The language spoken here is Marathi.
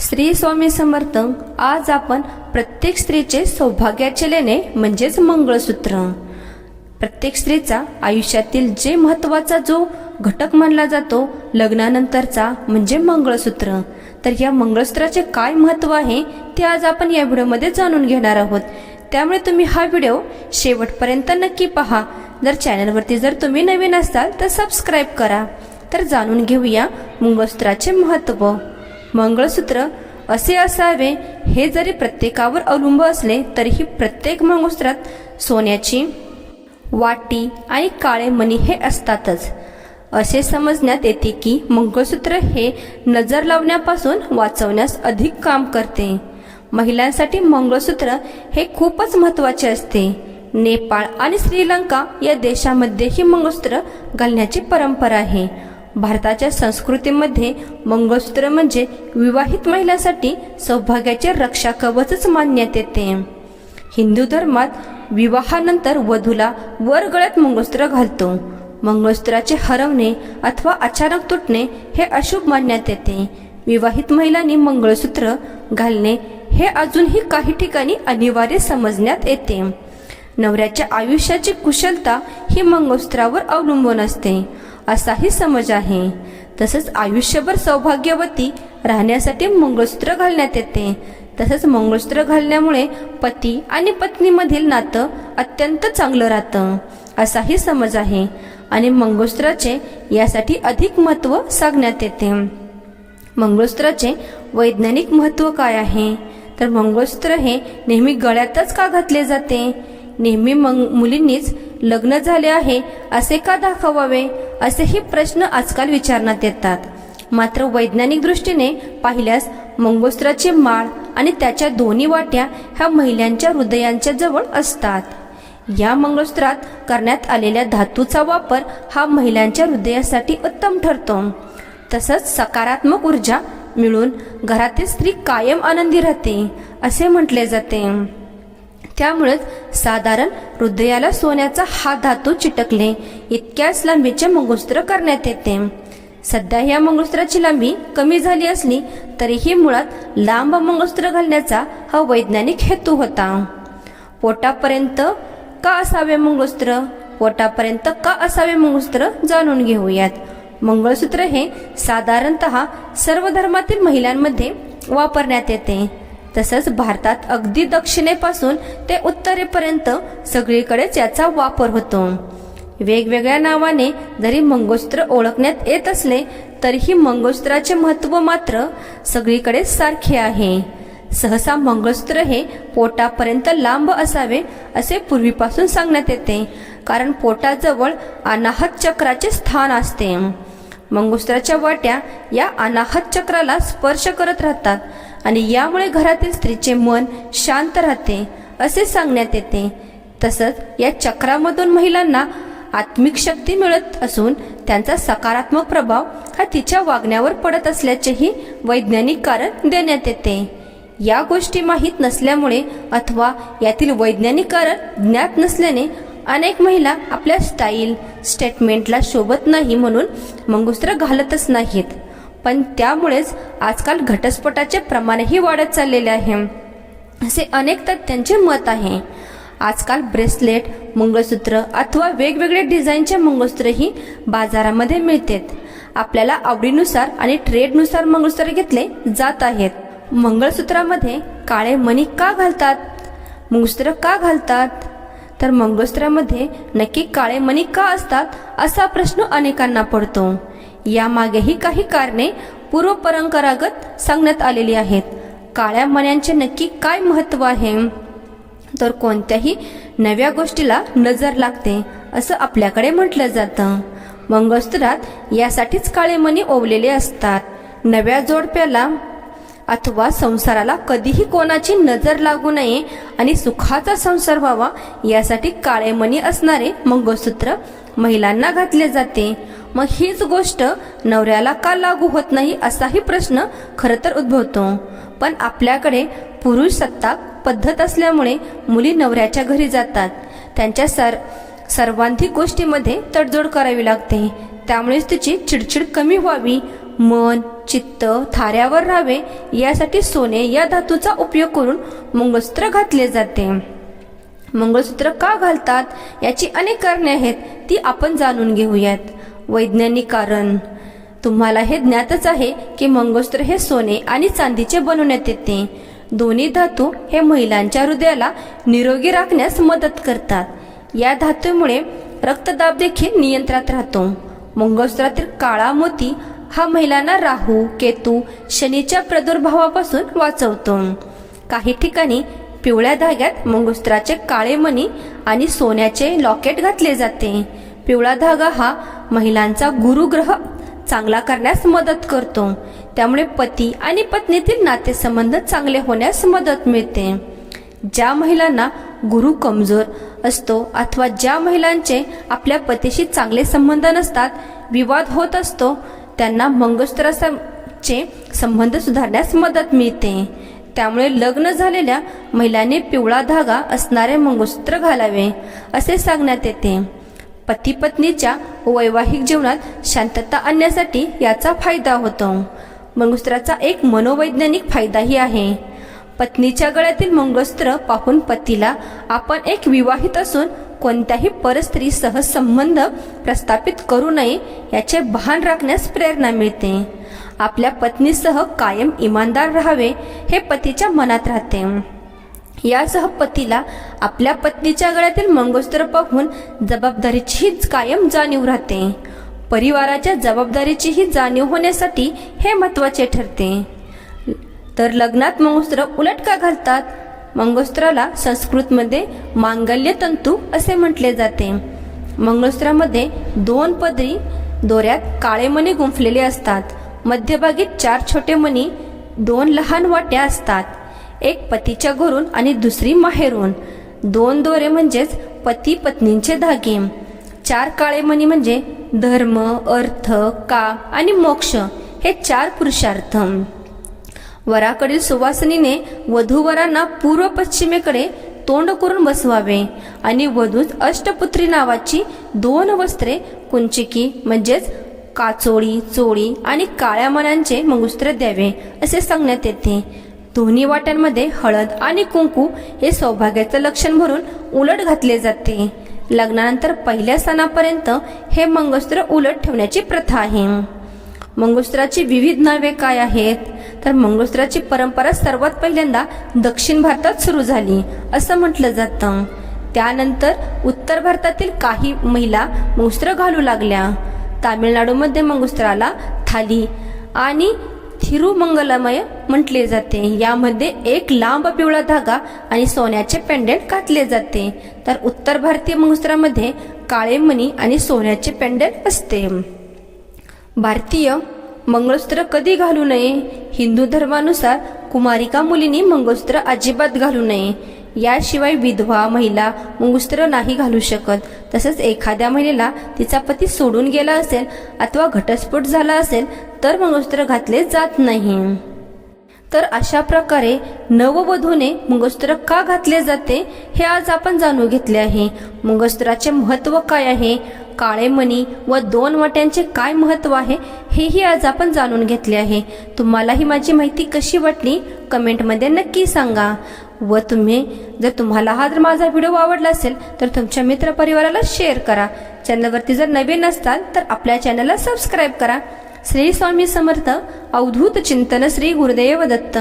श्री स्वामी समर्थ आज आपण प्रत्येक स्त्रीचे सौभाग्याचे लेणे म्हणजेच मंगळसूत्र. प्रत्येक स्त्रीचा आयुष्यातील जे महत्त्वाचा जो घटक मानला जातो लग्नानंतरचा म्हणजे मंगळसूत्र. तर या मंगळसूत्राचे काय महत्त्व आहे ते आज आपण या व्हिडिओमध्ये जाणून घेणार आहोत. त्यामुळे तुम्ही हा व्हिडिओ शेवटपर्यंत नक्की पहा. जर चॅनलवरती जर तुम्ही नवीन असाल तर सबस्क्राईब करा. तर जाणून घेऊया मंगळसूत्राचे महत्त्व मंगळसूत्र असे असावे हे जरी प्रत्येकावर अवलंबून असले तरीही प्रत्येक मंगळसूत्रात सोन्याची वाटी आणि काळे मणी हे असतातच. असे समजण्यात येते की मंगळसूत्र हे नजर लावण्यापासून वाचवण्यास अधिक काम करते. महिलांसाठी मंगळसूत्र हे खूपच महत्त्वाचे असते. नेपाळ आणि श्रीलंका या देशामध्येही मंगळसूत्र घालण्याची परंपरा आहे. भारताच्या संस्कृतीमध्ये मंगळसूत्र म्हणजे विवाहित महिलांसाठी सौभाग्याचे रक्षा कवचच मानण्यात येते. हिंदू धर्मात विवाहानंतर वधूला वर गळ्यात मंगळसूत्र घालतो. मंगळसूत्राचे हरवणे अथवा अचानक तुटणे हे अशुभ मानण्यात येते. विवाहित महिलांनी मंगळसूत्र घालणे हे अजूनही काही ठिकाणी अनिवार्य समजण्यात येते. नवऱ्याच्या आयुष्याची कुशलता ही मंगळसूत्रावर अवलंबून असते. असाही समज आहे. तसंच आयुष्यभर सौभाग्यवती राहण्यासाठी मंगळसूत्र घालण्यात येते. तसंच मंगळसूत्र घालण्यामुळे पती आणि पत्नीमधील नातं अत्यंत चांगलं राहतं. असाही समज आहे. आणि मंगळसूत्राचे यासाठी अधिक महत्त्व सांगण्यात येते. मंगळसूत्राचे वैज्ञानिक महत्त्व काय आहे? तर मंगळसूत्र हे नेहमी गळ्यातच का घातले जाते? नेहमी मंग मुलींनीच लग्न झाले आहे असे का दाखवावे? असेही प्रश्न आजकाल विचारण्यात येतात. मात्र वैज्ञानिक दृष्टीने पाहिल्यास मंगोस्त्राचे माळ आणि त्याच्या दोन्ही वाट्या ह्या महिलांच्या हृदयांच्या जवळ असतात. या मंगळसूत्रात करण्यात आलेल्या धातूचा वापर हा महिलांच्या हृदयासाठी उत्तम ठरतो. तसंच सकारात्मक ऊर्जा मिळून घरातील स्त्री कायम आनंदी राहते असे म्हटले जाते. त्यामुळेच साधारण हृदयाला सोन्याचा हा धातू चिटकले. इतक्याच लांबीचे मंगळसूत्र करण्यात येते. सध्या या मंगळसूत्राची लांबी कमी झाली असली तरीही मुळात लांब मंगळसूत्र घालण्याचा हा वैज्ञानिक हेतू होता. पोटापर्यंत का असावे मंगळसूत्र? पोटापर्यंत का असावे मंगळसूत्र जाणून घेऊयात. मंगळसूत्र हे साधारणत सर्व धर्मातील महिलांमध्ये वापरण्यात येते. तसंच भारतात अगदी दक्षिणेपासून ते उत्तरेपर्यंत सगळीकडेच याचा वापर होतो. वेगवेगळ्या नावाने जरी मंगोस्त्र ओळखण्यात येत असले तरीही मंगोस्त्राचे महत्त्व मात्र सगळीकडे सारखे आहे. सहसा मंगळसूत्र हे पोटापर्यंत लांब असावे असे पूर्वीपासून सांगण्यात येते कारण पोटाजवळ अनाहत चक्राचे स्थान असते. मंगळसूत्राच्या वाट्या या अनाहत चक्राला स्पर्श करत राहतात आणि यामुळे घरातील स्त्रीचे मन शांत राहते असे सांगण्यात येते. तसंच या चक्रामधून महिलांना आत्मिक शक्ती मिळत असून त्यांचा सकारात्मक प्रभाव हा तिच्या वागण्यावर पडत असल्याचेही वैज्ञानिक कारण देण्यात येते. या गोष्टी माहीत नसल्यामुळे अथवा यातील वैज्ञानिक कारण ज्ञात नसल्याने अनेक महिला आपल्या स्टाईल स्टेटमेंटला शोभत नाही म्हणून मंगुस्त्र घालतच नाहीत. पण त्यामुळेच आजकाल घटस्फोटाचे प्रमाणही वाढत चाललेले आहे. असे अनेक तथ्यांचे मत आहे. आजकाल ब्रेसलेट मंगळसूत्र अथवा वेगवेगळे डिझाईनचे मंगळसूत्रही बाजारामध्ये मिळतात. आपल्याला आवडीनुसार आणि ट्रेडनुसार मंगळसूत्र घेतले जात आहेत. मंगळसूत्रामध्ये काळे मणी का घालतात? मंगळसूत्र का घालतात? तर मंगळसूत्रामध्ये नक्की काळे मणी का असतात असा प्रश्न अनेकांना पडतो. यामागेही काही कारणे पूर्वपरंपरागत सांगण्यात आलेली आहेत. काळ्या मण्यांचे नक्की काय महत्त्व आहे? तर कोणत्याही नव्या गोष्टीला नजर लागते असं आपल्याकडे म्हटलं जातं. मंगळसूत्रात यासाठीच काळे मणी ओवलेले असतात. नव्या जोडप्याला अथवा संसाराला कधीही कोणाची नजर लागू नये आणि सुखाचा संसार व्हावा यासाठी काळे मणी असणारे मंगळसूत्र महिलांना घातले जाते. मग हीच गोष्ट नवऱ्याला का लागू होत नाही असाही प्रश्न खरं तर उद्भवतो. पण आपल्याकडे पुरुष सत्ताक पद्धत असल्यामुळे मुली नवऱ्याच्या घरी जातात. त्यांच्या सर सर्वांधिक गोष्टीमध्ये तडजोड करावी लागते. त्यामुळेच तिची चिडचिड कमी व्हावी. मन चित्त थाऱ्यावर राहावे यासाठी सोने या धातूचा उपयोग करून मंगळसूत्र घातले जाते. मंगळसूत्र का घालतात? याची अनेक कारणे आहेत ती आपण जाणून घेऊयात. वैज्ञानिक कारण. तुम्हाला हे ज्ञातच आहे की मंगळसूत्र हे सोने आणि चांदीचे बनवण्यात येते. दोन्ही धातू हे महिलांच्या हृदयाला निरोगी राखण्यास मदत करतात. या धातूमुळे रक्तदाब देखील नियंत्रणात राहतो. मंगळसूत्रातील काळा मोती हा महिलांना राहू केतू शनीच्या प्रादुर्भावापासून वाचवतो. काही ठिकाणी पिवळ्या धाग्यात मंगळसूत्राचे काळे मणी आणि सोन्याचे लॉकेट घातले जाते. पिवळा धागा हा महिलांचा गुरुग्रह चांगला करण्यास मदत करतो. त्यामुळे पती आणि पत्नीतील नातेसंबंध चांगले होण्यास मदत मिळते. ज्या महिलांना गुरु कमजोर असतो अथवा ज्या महिलांचे आपल्या पतीशी चांगले संबंध नसतात विवाद होत असतो त्यांना मंगळसूत्राचे संबंध सुधारण्यास मदत मिळते. त्यामुळे लग्न झालेल्या महिलांनी पिवळा धागा असणारे मंगळसूत्र घालावे असे सांगण्यात येते. पती पत्नीच्या वैवाहिक जीवनात शांतता आणण्यासाठी याचा फायदा होतो. मंगळसूत्राचा एक मनोवैज्ञानिक फायदाही आहे. पत्नीच्या गळ्यातील मंगळसूत्र पाहून पतीला आपण एक विवाहित असून कोणत्याही परस्त्रीसह संबंध प्रस्थापित करू नये याचे भान राखण्यास प्रेरणा मिळते. आपल्या पत्नीसह कायम इमानदार राहावे हे पतीच्या मनात राहते. यासह पतीला आपल्या पत्नीच्या गळ्यातील मंगळसूत्र पाहून जबाबदारीचीच कायम जाणीव राहते. परिवाराच्या जबाबदारीचीही जाणीव होण्यासाठी हे महत्त्वाचे ठरते. तर लग्नात मंगळसूत्र उलट का घालतात? मंगळसूत्राला संस्कृतमध्ये मांगल्य तंतू असे म्हटले जाते. मंगळसूत्रामध्ये दोन पदरी दोऱ्यात काळे मणी गुंफलेले असतात. मध्यभागी चार छोटे मणी दोन लहान वाट्या असतात. एक पतीच्या घरून आणि दुसरी माहेरून. दोन दोरे म्हणजेच पती पत्नींचे धागे चार काळे मणी म्हणजे धर्म अर्थ का आणि मोक्ष हे चार पुरुषार्थ वराकडील सुवासनीने वधूवरांना पूर्व पश्चिमेकडे तोंड करून बसवावे आणि वधूस अष्टपुत्री नावाची दोन वस्त्रे कुंचिकी म्हणजेच काचोळी चोळी आणि काळ्या मनांचे मंगुस्त्र द्यावे असे सांगण्यात येते. दोन्ही वाट्यांमध्ये हळद आणि कुंकू हे सौभाग्याचं लक्षण म्हणून उलट घातले जाते. लग्नानंतर पहिल्या सणापर्यंत हे मंगळसूत्र उलट ठेवण्याची प्रथा आहे. मंगळसूत्राची विविध नावे काय आहेत? तर मंगळसूत्राची परंपरा सर्वात पहिल्यांदा दक्षिण भारतात सुरू झाली असं म्हटलं जातं. त्यानंतर उत्तर भारतातील काही महिला मंगळसूत्र घालू लागल्या. तामिळनाडूमध्ये मंगळसूत्राला थाली आणि थिरुमंगलमय म्हटले जाते. यामध्ये एक लांब पिवळा धागा आणि सोन्याचे पेंडेंट घातले जाते. तर उत्तर भारतीय मंगळसूत्रामध्ये काळे मणी आणि सोन्याचे पेंडेंट असते. भारतीय मंगळसूत्र कधी घालू नये? हिंदू धर्मानुसार कुमारिका मुलींनी मंगळसूत्र अजिबात घालू नये. याशिवाय विधवा महिला मंगळसूत्र नाही घालू शकत. तसंच एखाद्या महिलेला तिचा पती सोडून गेला असेल अथवा घटस्फोट झाला असेल तर मंगळसूत्र घातले जात नाही. तर अशा प्रकारे नववधूने मंगळसूत्र का घातले जाते हे आज आपण जाणून घेतले आहे. मंगळसूत्राचे महत्त्व काय आहे? काळे मणी व दोन वाट्यांचे काय महत्त्व आहे? हेही आज आपण जाणून घेतले आहे. तुम्हाला ही माझी माहिती कशी वाटली? कमेंटमध्ये नक्की सांगा. व तुम्ही जर तुम्हाला हा जर माझा व्हिडिओ आवडला असेल तर तुमच्या मित्रपरिवाराला शेअर करा. चॅनलवरती जर नवीन असताल तर आपल्या चॅनलला सबस्क्राईब करा. श्री स्वामी समर्थ अवधूत चिंतन श्री गुरुदेव दत्त